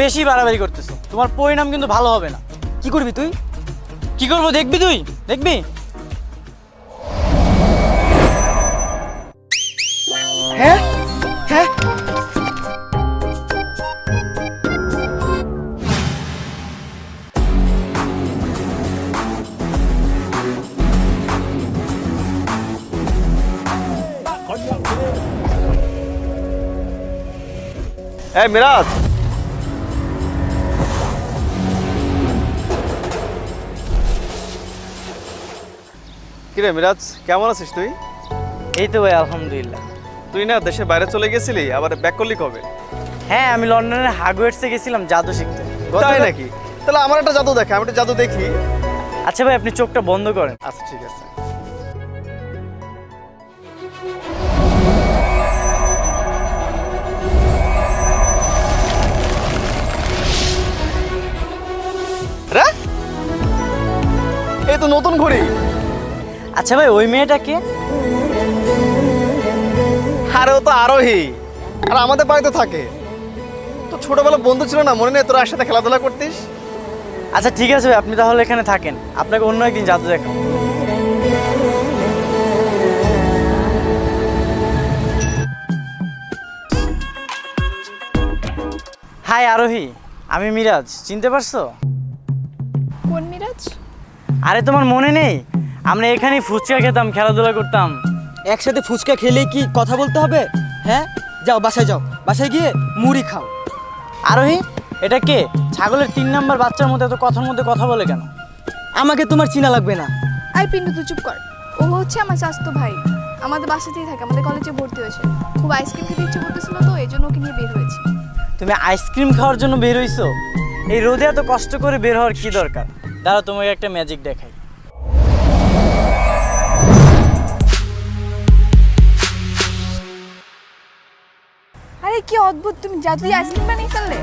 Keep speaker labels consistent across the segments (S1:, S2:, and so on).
S1: বেশি বাড়াবাড়ি করতেছো। তোমার পরিণাম কিন্তু ভালো হবে না।
S2: কি করবি তুই?
S1: কি করব দেখবি তুই? দেখবি?
S2: হ্যাঁ? হ্যাঁ?
S3: এই মিরাজ কিরে মিরাজ কেমন আছিস তুই?
S1: এই তো ভাই আলহামদুলিল্লাহ।
S3: তুই না দেশের বাইরে চলে গেছিলি আবার ব্যাক করলি কবে?
S1: হ্যাঁ আমি লন্ডনের হাগওয়েটসে গেছিলাম জাদু শিখতে।
S3: তাই নাকি? তাহলে আমার একটা জাদু দেখে আমি একটা জাদু দেখি।
S1: আচ্ছা ভাই আপনি চোখটা বন্ধ করেন।
S3: আচ্ছা ঠিক আছে? এই তো নতুন ঘড়ি।
S1: আচ্ছা ভাই ওই মেয়েটাকে
S3: আরে ও তো আরোহী। আর আমাদের বাড়িতে থাকে। তো ছোটবেলা বন্ধু ছিল না মনে নেই তোরা একসাথে খেলাধুলা করতিস?
S1: আচ্ছা ঠিক আছে ভাই আপনি তাহলে এখানে থাকেন। আপনাকে অন্য একদিন জাদু দেখাবো। হাই আরোহী। আমি মিরাজ। চিনতে পারছ?
S4: কোন মিরাজ?
S1: আরে তোমার মনে নেই? আমরা এখানেই ফুচকা খেতাম খেলাধুলা করতাম।
S2: একসাথে ফুচকা খেলে কি কথা বলতে হবে? হ্যাঁ? যাও বাসায় যাও। বাসায় গিয়ে মুড়ি খাও।
S1: আরোহী এটা কে? ছাগলের তিন নাম্বার বাচ্চার মধ্যে এত কথার মধ্যে কথা বলে কেন?
S2: আমাকে তোমার চিনা লাগবে না।
S4: আই পিন্টু তুই চুপ কর। ও হচ্ছে আমার চাস্তো ভাই। আমাদের বাসাতেই থাকে আমাদের কলেজে ভর্তি হয়েছে। খুব আইসক্রিম খেতে ইচ্ছে করতেছিল তো এই জন্য ওকে নিয়ে বের হয়েছি।
S1: তুমি আইসক্রিম খাওয়ার জন্য বের হইছো? এই রোদে এত কষ্ট করে বের হওয়ার কি দরকার? দাঁড়া তোমাকে একটা ম্যাজিক দেখাই।
S4: কি অদ্ভুত তুমি জাদু দিয়ে আইসক্রিম বানিয়ে ফেললে?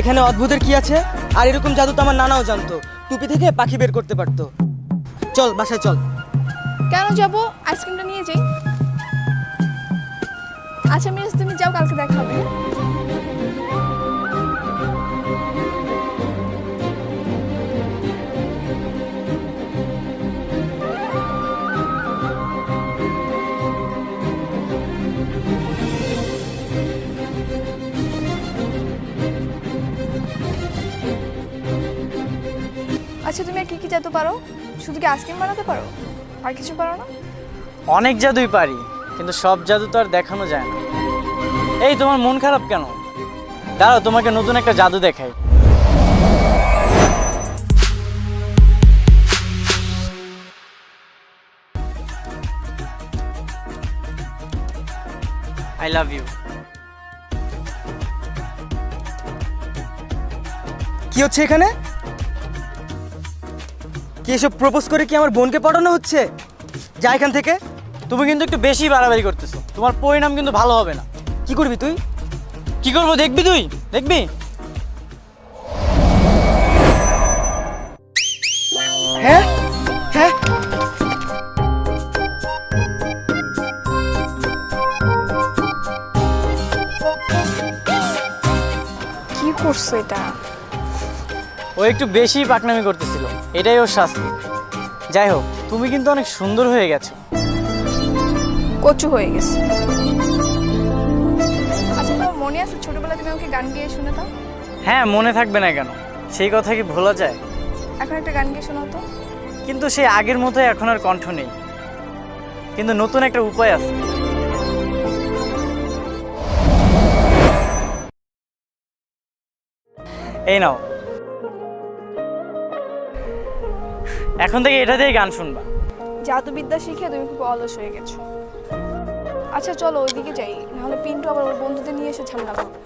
S2: এখানে অদ্ভুতের কি আছে? আর এরকম জাদু তো আমার নানাও জানতো। টুপি থেকে পাখি বের করতে পারতো। চল বাসায় চল।
S4: কেন যাব? আইসক্রিমটা নিয়ে যাই। আচ্ছা মিস তুমি যাও কালকে দেখা হবে। আচ্ছা তুমি আর কি কি জাদু পারো? শুধু কি আইসক্রিম বানাতে পারো? আর কিছু পারো না?
S1: অনেক জাদুই পারি কিন্তু সব জাদু তো আর দেখানো যায় না। এই তোমার মন খারাপ কেন? দাঁড়াও তোমাকে নতুন একটা জাদু দেখাই। আই লাভ ইউ
S2: কি হচ্ছে এখানে? কি এসব প্রপোজ করে কি আমার বোনকে পড়ানো হচ্ছে? যা এখান থেকে।
S1: তুমি কিন্তু একটু বেশি বাড়াবাড়ি করতেছো। তোমার পরিণাম কিন্তু ভালো হবে না।
S2: কি করবি তুই?
S1: কি করব দেখবি তুই? দেখবি?
S2: হ্যাঁ? হ্যাঁ?
S4: কি করছ এটা?
S1: ও একটু বেশি পাকনামি করতেছিল। এটাই ওর শাস্তি। যাই হোক তুমি কিন্তু অনেক সুন্দর হয়ে গেছো।
S4: কচু হয়ে গেছে। আচ্ছা তোমার মনে আছে ছোটবেলায় তুমি আমাকে গান গিয়ে শুনে দাও?
S1: হ্যাঁ মনে থাকবে না কেন? সেই কথা কি ভোলা যায়?
S4: এখন একটা গান গিয়ে শোনাও তো।
S1: কিন্তু সেই আগের মতোই এখন আর কণ্ঠ নেই। কিন্তু নতুন একটা উপায় আছে। এই নাও। এখন থেকে এটা দিয়ে গান শুনবা।
S4: জাদুবিদ্যা শিখে তুমি খুব অলস হয়ে গেছো। আচ্ছা চলো ওইদিকে যাই, নাহলে পিন্টু আবার ওর বন্ধুদের নিয়ে এসে ঝামেলা করবে।